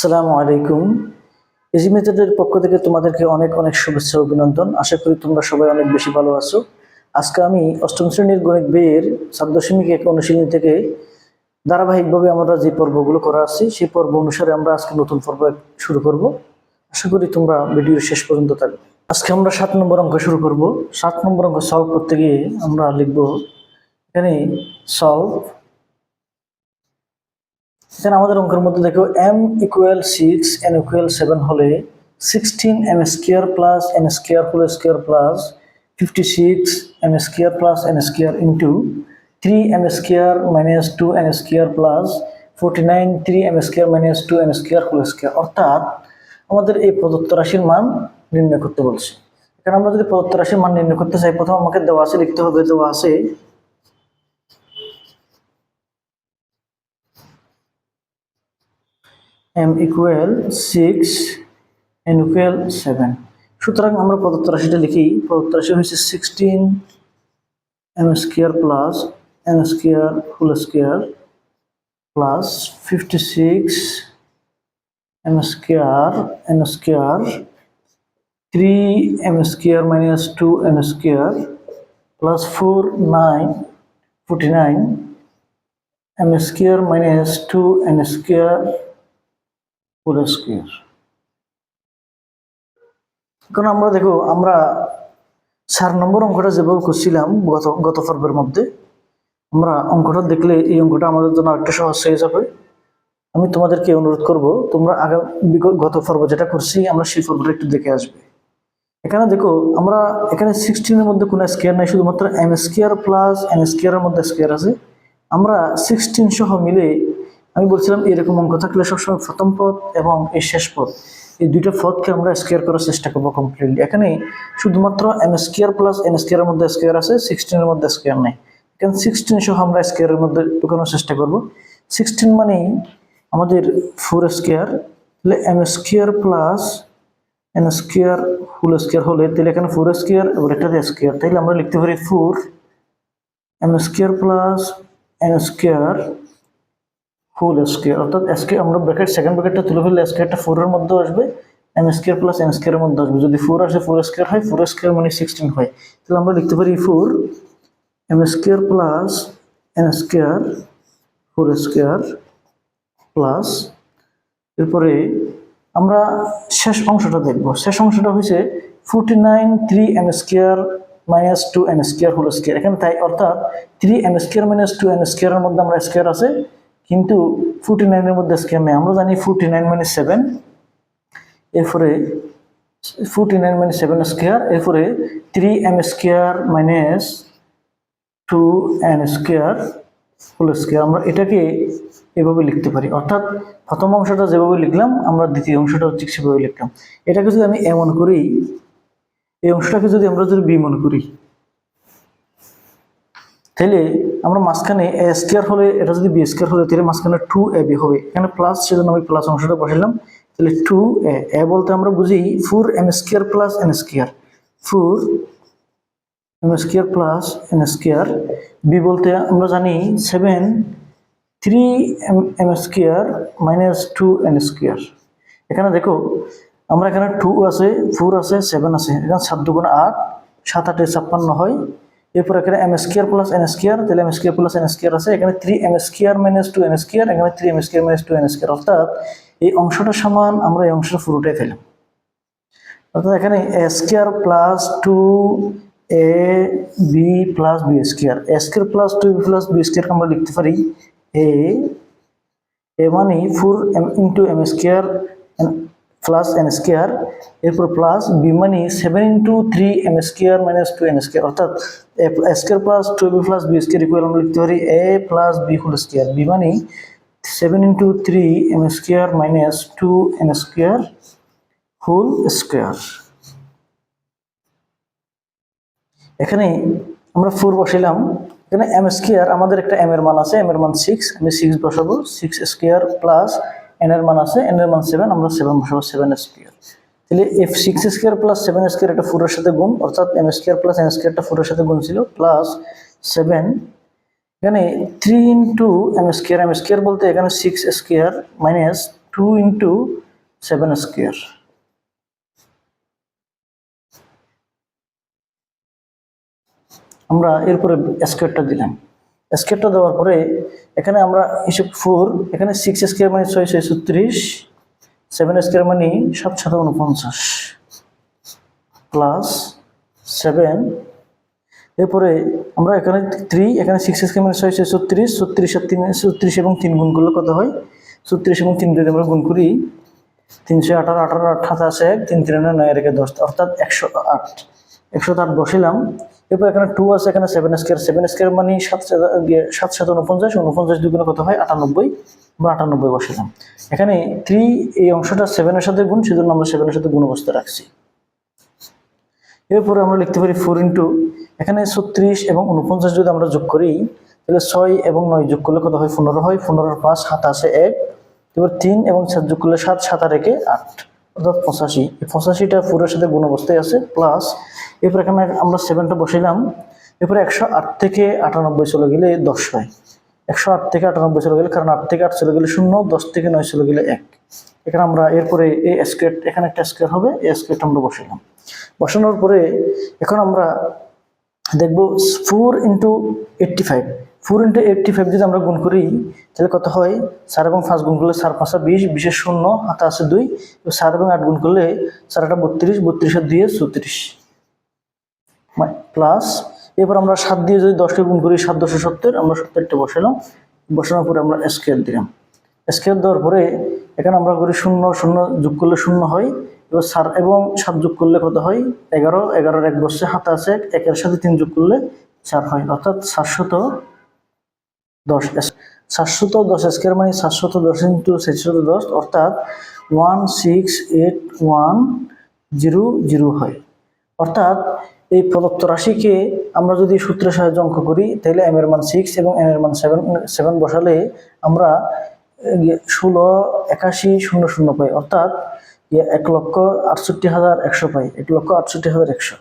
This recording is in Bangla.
আসসালামু আলাইকুম। ইজি মেথডের পক্ষ থেকে তোমাদেরকে অনেক অনেক শুভেচ্ছা অভিনন্দন। আশা করি তোমরা সবাই অনেক বেশি ভালো আছো। আজকে আমি অষ্টম শ্রেণির গণিত বইয়ের সাত দশমিক এক অনুশীলনী থেকে ধারাবাহিকভাবে আমরা যে পর্বগুলো করা আছি, সেই পর্ব অনুসারে আমরা আজকে নতুন পর্ব শুরু করব। আশা করি তোমরা ভিডিওর শেষ পর্যন্ত থাকবে। আজকে আমরা সাত নম্বর অঙ্ক শুরু করব। সাত নম্বর অঙ্ক সলভ করতে গিয়ে আমরা লিখব এখানে সলভ এখানে আমাদের অঙ্কের মধ্যে দেখো M equal six N equal seven হলে sixteen M square plus N square whole square plus fifty six M square plus N square into three M square minus two N square plus forty nine three M square minus two N square whole square অর্থাৎ আমাদের এই প্রদত্ত রাশির মান নির্ণয় করতে বলছে। এখানে আমরা যদি প্রদত্ত রাশির মান নির্ণয় করতে চাই, প্রথম আমাকে দেওয়া আছে, লিখতে হবে, দেওয়া আছে m equal six n equal seven সুতরাং আমরা প্রদত্ত রাশিটা লিখি, প্রদত্ত রাশি হয়েছে sixteen M square plus N square whole square plus fifty six M square N square three M square minus two N square plus four nine forty nine M square minus two N square square এখন আমরা দেখো, আমরা চার নম্বর অঙ্কটা যেভাবে করছিলাম গত গত পর্বের মধ্যে, আমরা অঙ্কটা দেখলে এই অঙ্কটা আমাদের জন্য আরেকটা সহজ হয়ে যাবে। আমি তোমাদেরকে অনুরোধ করব, তোমরা আগাম গত পর্ব যেটা করছি, আমরা সেই পর্বটা একটু দেখে আসবে। এখানে দেখো, আমরা এখানে সিক্সটিনের মধ্যে কোনো স্কোয়ার নাই, শুধুমাত্র এম স্কোয়ার প্লাস এন স্কোয়ারের মধ্যে স্কোয়ার আছে। আমরা সিক্সটিন সহ মিলে আমি বলছিলাম, এরকম অঙ্ক থাকলে সবসময় প্রথম পদ এবং এই শেষ পদ এই দুইটা পদকে আমরা স্কোয়ার করার চেষ্টা করব কমপ্লিটলি এখানে শুধুমাত্র এম স্কোয়ার প্লাস এন স্কোয়ারের মধ্যে স্কোয়ার আছে সিক্সটিনের মধ্যে স্কোয়ার নেই। এখানে সিক্সটিন সহ আমরা স্কোয়ারের মধ্যে ঢুকানোর চেষ্টা করব। সিক্সটিন মানেই আমাদের ফোর স্কোয়ার তাহলে M square plus N square whole square হলে, তাহলে এখানে ফোর স্কোয়ার এবার একটা স্কোয়ার তাইলে আমরা লিখতে পারি four M square plus N square whole square অর্থাৎ এসকে আমরা ব্র্যাকেট সেকেন্ড ব্র্যাকেটটা তুলে ফেললে স্কোয়ারটা ফোরের মধ্যে আসবে এম স্কোয়ার প্লাস এন স্কোয়ারের মধ্যে আসবে যদি ফোর আসে ফোর স্কোয়ার হয় ফোর স্কোয়ার মানে সিক্সটিন হয় তাহলে আমরা লিখতে পারি four M square plus N square four square plus এরপরে আমরা শেষ অংশটা দেখব শেষ অংশটা হয়েছে forty nine three M square minus two N square whole square এখানে তাই অর্থাৎ three M square minus two N স্কোয়ারের মধ্যে আমরা স্কোয়ার আছে কিন্তু ফোরটি নাইনের মধ্যে স্কোয়ার নেই। আমরা জানি ফোরটি নাইন মানে সেভেন এরপরে ফোরটি নাইন মানে সেভেন স্কোয়ার এরপরে three M square minus two N square whole square আমরা এটাকে এভাবে লিখতে পারি। অর্থাৎ প্রথম অংশটা যেভাবে লিখলাম, আমরা দ্বিতীয় অংশটা হচ্ছে সেভাবে লিখলাম। এটাকে যদি আমি এমন করি, এই অংশটাকে যদি আমরা যদি বি মনে করি তাহলে আমরা মাঝখানে এ স্কোয়ার হলে, এটা যদি বি স্কোয়ার হলে তাহলে মাঝখানে টু এ বি হবে। এখানে প্লাস সেজন্য আমি প্লাস অংশটা বসাইলাম। তাহলে টু এ এ বলতে আমরা বুঝি four M square plus N square four M square plus N square B বলতে আমরা জানি seven three M M square minus two N square এখানে দেখো, আমরা এখানে টু আছে ফোর আছে সেভেন আছে। এখানে সাত দুগুণ আট, সাত আটে ছাপ্পান্ন হয়। এরপর এখানে M square plus N square তাহলে M square plus N square আছে। এখানে three M square minus two N square এখানে three M square minus two N square অর্থাৎ এই অংশটা সমান, আমরা এই অংশটা পুরোটাই ফেলাম অর্থাৎ এখানে A square plus two A B plus B square A square plus two B plus B স্কোয়ারকে আমরা লিখতে পারি এ এ মানে four M into M square plus N square এরপর প্লাস বি মানে seven into three M square minus two N square অর্থাৎ A square plus two B plus B square equal আমরা লিখতে পারি A plus B whole square B মানে seven into three M square minus two N square whole square এখানে আমরা ফোর বসাইলাম, এখানে এম স্কোয়ার আমাদের একটা এম এর মান আছে এম এর মান সিক্স আমি সিক্স বসাবো সিক্স স্কোয়ার প্লাস এন এর মান আছে এন এর মান সেভেন আমরা সেভেন বসাবো সেভেন স্কোয়ার তাহলে F six square plus seven square এটা ফোরের সাথে গুণ, অর্থাৎ এম স্কোয়ার প্লাস এন স্কোয়ারটা ফোরের সাথে গুণ ছিল প্লাস সেভেন এখানে three into M square M square বলতে এখানে six square minus two into seven square আমরা এরপরে স্কোয়ারটা দিলাম। স্কোয়ারটা দেওয়ার পরে এখানে আমরা হিসেব ফোর এখানে সিক্স স্কোয়ার মানে ছয় ছয়, ছত্রিশ সেভেন স্কোয়ার মানে সাত সাত উনপঞ্চাশ প্লাস সেভেন এরপরে আমরা এখানে থ্রি এখানে সিক্স স্কোয়ার মানে ছয় ছয়, ছত্রিশ ছত্রিশ আর তিন, ছত্রিশ এবং তিন গুণ করলে কত হয়? ছত্রিশ এবং তিন যদি আমরা গুণ করি, তিনশো আঠারো আঠারো আঠাশ এক, তিন তিন, নয় রেখে দশ, অর্থাৎ একশো আট। একশো আট বসিলাম এরপর এখানে টু আছে এখানে সেভেন স্কোয়ার সেভেন স্কোয়ার মানে সাত ইয়ে, সাত সাত উনপঞ্চাশ উনপঞ্চাশ দুগুণে কত হয়? আটানব্বই আমরা আটানব্বই বসিলাম। এখানে থ্রি এই অংশটা সেভেনের সাথে গুণ সেজন্য আমরা সেভেনের সাথে গুণ অবস্থা রাখছি। এরপরে আমরা লিখতে পারি ফোর ইন্টু এখানে ছত্রিশ এবং উনপঞ্চাশ যদি আমরা যোগ করি তাহলে ছয় এবং নয় যোগ করলে কত হয়? পনেরো হয়। পনেরোর পাঁচ সাত আছে এক। এবার তিন এবং সাত যোগ করলে সাত সাত আর একে আট। অর্থাৎ পঁচাশি। এই পঁচাশিটা ফোরের সাথে গুণ অবস্থায় আছে প্লাস এরপর এখানে আমরা সেভেনটা বসাইলাম, এরপরে একশো আট থেকে আটানব্বই চলে গেলে দশ হয়। একশো আট থেকে আটানব্বই চলে গেলে, কারণ আট থেকে আট চলে গেলে শূন্য, দশ থেকে নয় চলে গেলে এক। এখানে আমরা এরপরে এই স্কোয়ার এখানে একটা স্কোয়ার হবে, এই স্কোয়ারটা আমরা বসাইলাম। বসানোর পরে এখন আমরা দেখব four into eighty five four into eighty five যদি আমরা গুণ করি তাহলে কত হয়? চার এবং পাঁচ গুণ করলে চার পাঁচা বিশ বিশের শূন্য হাতে আছে দুই চার এবং আট গুণ করলে চার বত্রিশ বত্রিশের দুইয়ে চৌত্রিশ। প্লাস এরপর আমরা সাত দিয়ে যদি দশকে গুণ করি সাত দশে সত্তর আমরা সত্তরটা বসালাম বসানোর পরে আমরা স্কেল দিলাম। স্কেল দেওয়ার পরে এখানে আমরা করি শূন্য শূন্য যোগ করলে শূন্য হয় এবার সার এবং সাত যোগ করলে কত হয়? এগারো এগারোর এক বছর হাতে আছে এক, একের সাথে তিন যোগ করলে চার হয় অর্থাৎ সাতশত দশ সাতশত দশ স্কোয়ার মানে সাতশত দশ ইন্টু সাতশত দশ অর্থাৎ one six eight one zero zero হয়। অর্থাৎ এই প্রদত্ত রাশিকে আমরা যদি সূত্রের সাহায্যে অঙ্ক করি, তাহলে এম এর মান সিক্স এবং এন এর মান সেভেন সেভেন বসালে আমরা ষোলো, একাশি, শূন্য শূন্য পাই। অর্থাৎ এক লক্ষ আটষট্টি হাজার একশো পাই। এক লক্ষ আটষট্টি হাজার একশো।